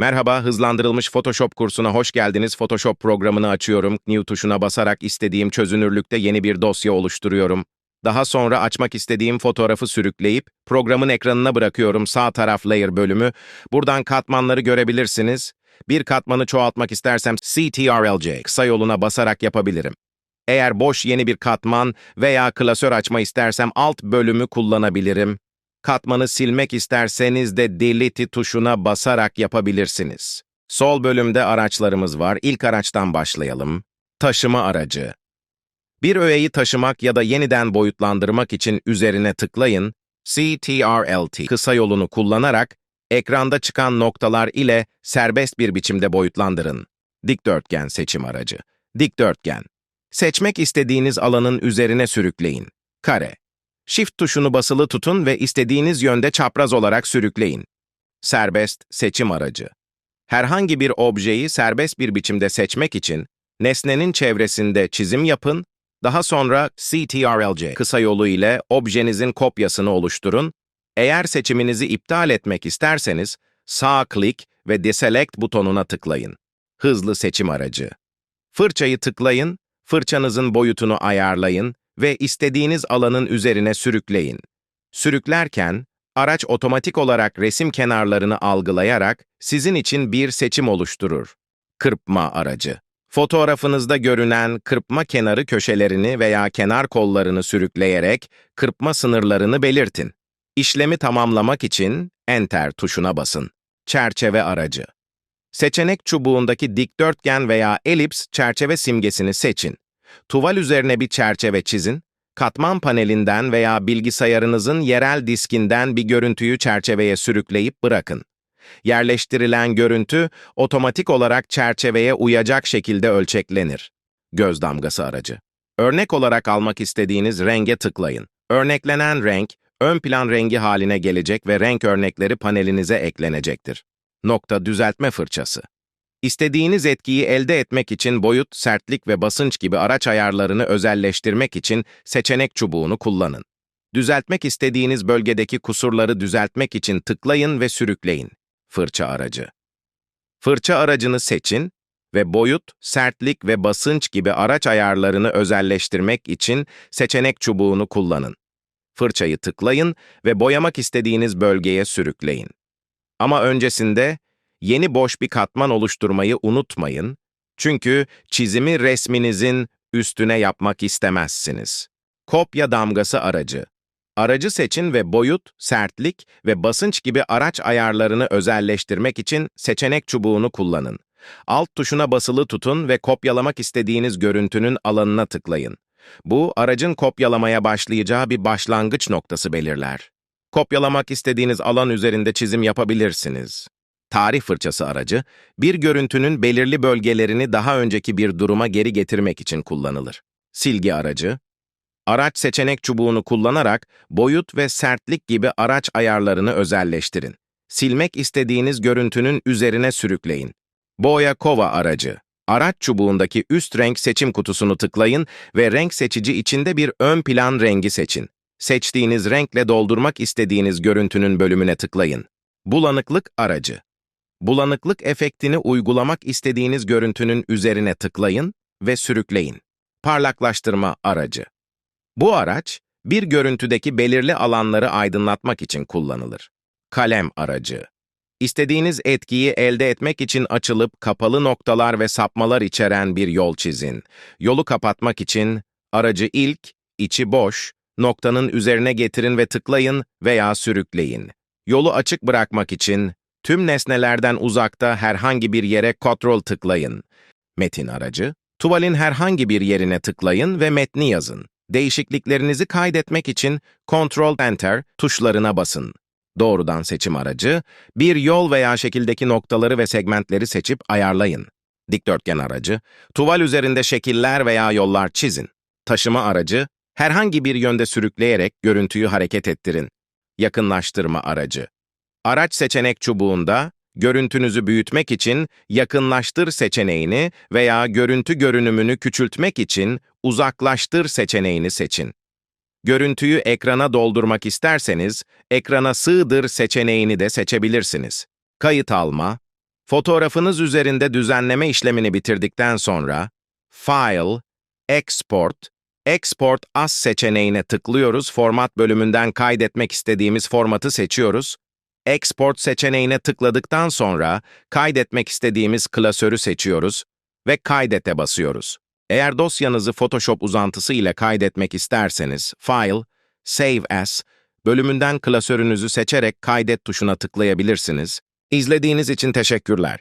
Merhaba, hızlandırılmış Photoshop kursuna hoş geldiniz. Photoshop programını açıyorum. New tuşuna basarak istediğim çözünürlükte yeni bir dosya oluşturuyorum. Daha sonra açmak istediğim fotoğrafı sürükleyip programın ekranına bırakıyorum sağ taraf layer bölümü. Buradan katmanları görebilirsiniz. Bir katmanı çoğaltmak istersem CTRL-C kısa yoluna basarak yapabilirim. Eğer boş yeni bir katman veya klasör açma istersem alt bölümü kullanabilirim. Katmanı silmek isterseniz de Delete tuşuna basarak yapabilirsiniz. Sol bölümde araçlarımız var. İlk araçtan başlayalım. Taşıma aracı. Bir öğeyi taşımak ya da yeniden boyutlandırmak için üzerine tıklayın. CTRL-T kısa yolunu kullanarak ekranda çıkan noktalar ile serbest bir biçimde boyutlandırın. Dikdörtgen seçim aracı. Dikdörtgen. Seçmek istediğiniz alanın üzerine sürükleyin. Kare. Shift tuşunu basılı tutun ve istediğiniz yönde çapraz olarak sürükleyin. Serbest seçim aracı. Herhangi bir objeyi serbest bir biçimde seçmek için nesnenin çevresinde çizim yapın, daha sonra CTRL-C kısa yolu ile objenizin kopyasını oluşturun. Eğer seçiminizi iptal etmek isterseniz sağ klik ve Deselect butonuna tıklayın. Hızlı seçim aracı. Fırçayı tıklayın, fırçanızın boyutunu ayarlayın ve istediğiniz alanın üzerine sürükleyin. Sürüklerken, araç otomatik olarak resim kenarlarını algılayarak sizin için bir seçim oluşturur. Kırpma aracı. Fotoğrafınızda görünen kırpma kenarı köşelerini veya kenar kollarını sürükleyerek kırpma sınırlarını belirtin. İşlemi tamamlamak için Enter tuşuna basın. Çerçeve aracı. Seçenek çubuğundaki dikdörtgen veya elips çerçeve simgesini seçin. Tuval üzerine bir çerçeve çizin, katman panelinden veya bilgisayarınızın yerel diskinden bir görüntüyü çerçeveye sürükleyip bırakın. Yerleştirilen görüntü otomatik olarak çerçeveye uyacak şekilde ölçeklenir. Göz damgası aracı. Örnek olarak almak istediğiniz renge tıklayın. Örneklenen renk, ön plan rengi haline gelecek ve renk örnekleri panelinize eklenecektir. Nokta düzeltme fırçası. İstediğiniz etkiyi elde etmek için boyut, sertlik ve basınç gibi araç ayarlarını özelleştirmek için seçenek çubuğunu kullanın. Düzeltmek istediğiniz bölgedeki kusurları düzeltmek için tıklayın ve sürükleyin. Fırça aracı. Fırça aracını seçin ve boyut, sertlik ve basınç gibi araç ayarlarını özelleştirmek için seçenek çubuğunu kullanın. Fırçayı tıklayın ve boyamak istediğiniz bölgeye sürükleyin. Ama öncesinde yeni boş bir katman oluşturmayı unutmayın, çünkü çizimi resminizin üstüne yapmak istemezsiniz. Kopya damgası aracı. Aracı seçin ve boyut, sertlik ve basınç gibi araç ayarlarını özelleştirmek için seçenek çubuğunu kullanın. Alt tuşuna basılı tutun ve kopyalamak istediğiniz görüntünün alanına tıklayın. Bu, aracın kopyalamaya başlayacağı bir başlangıç noktası belirler. Kopyalamak istediğiniz alan üzerinde çizim yapabilirsiniz. Tarih fırçası aracı, bir görüntünün belirli bölgelerini daha önceki bir duruma geri getirmek için kullanılır. Silgi aracı, araç seçenek çubuğunu kullanarak boyut ve sertlik gibi araç ayarlarını özelleştirin. Silmek istediğiniz görüntünün üzerine sürükleyin. Boya kova aracı, araç çubuğundaki üst renk seçim kutusunu tıklayın ve renk seçici içinde bir ön plan rengi seçin. Seçtiğiniz renkle doldurmak istediğiniz görüntünün bölümüne tıklayın. Bulanıklık aracı. Bulanıklık efektini uygulamak istediğiniz görüntünün üzerine tıklayın ve sürükleyin. Parlaklaştırma aracı. Bu araç, bir görüntüdeki belirli alanları aydınlatmak için kullanılır. Kalem aracı. İstediğiniz etkiyi elde etmek için açılıp kapalı noktalar ve sapmalar içeren bir yol çizin. Yolu kapatmak için aracı ilk, içi boş, noktanın üzerine getirin ve tıklayın veya sürükleyin. Yolu açık bırakmak için tüm nesnelerden uzakta herhangi bir yere Ctrl tıklayın. Metin aracı, tuvalin herhangi bir yerine tıklayın ve metni yazın. Değişikliklerinizi kaydetmek için Ctrl Enter tuşlarına basın. Doğrudan seçim aracı, bir yol veya şekildeki noktaları ve segmentleri seçip ayarlayın. Dikdörtgen aracı, tuval üzerinde şekiller veya yollar çizin. Taşıma aracı, herhangi bir yönde sürükleyerek görüntüyü hareket ettirin. Yakınlaştırma aracı. Araç seçenek çubuğunda, görüntünüzü büyütmek için yakınlaştır seçeneğini veya görüntü görünümünü küçültmek için uzaklaştır seçeneğini seçin. Görüntüyü ekrana doldurmak isterseniz, ekrana sığdır seçeneğini de seçebilirsiniz. Kayıt alma, Fotoğrafınız üzerinde düzenleme işlemini bitirdikten sonra File, Export, Export as seçeneğine tıklıyoruz. Format bölümünden kaydetmek istediğimiz formatı seçiyoruz. Export seçeneğine tıkladıktan sonra kaydetmek istediğimiz klasörü seçiyoruz ve kaydete basıyoruz. Eğer dosyanızı Photoshop uzantısı ile kaydetmek isterseniz File, Save As bölümünden klasörünüzü seçerek kaydet tuşuna tıklayabilirsiniz. İzlediğiniz için teşekkürler.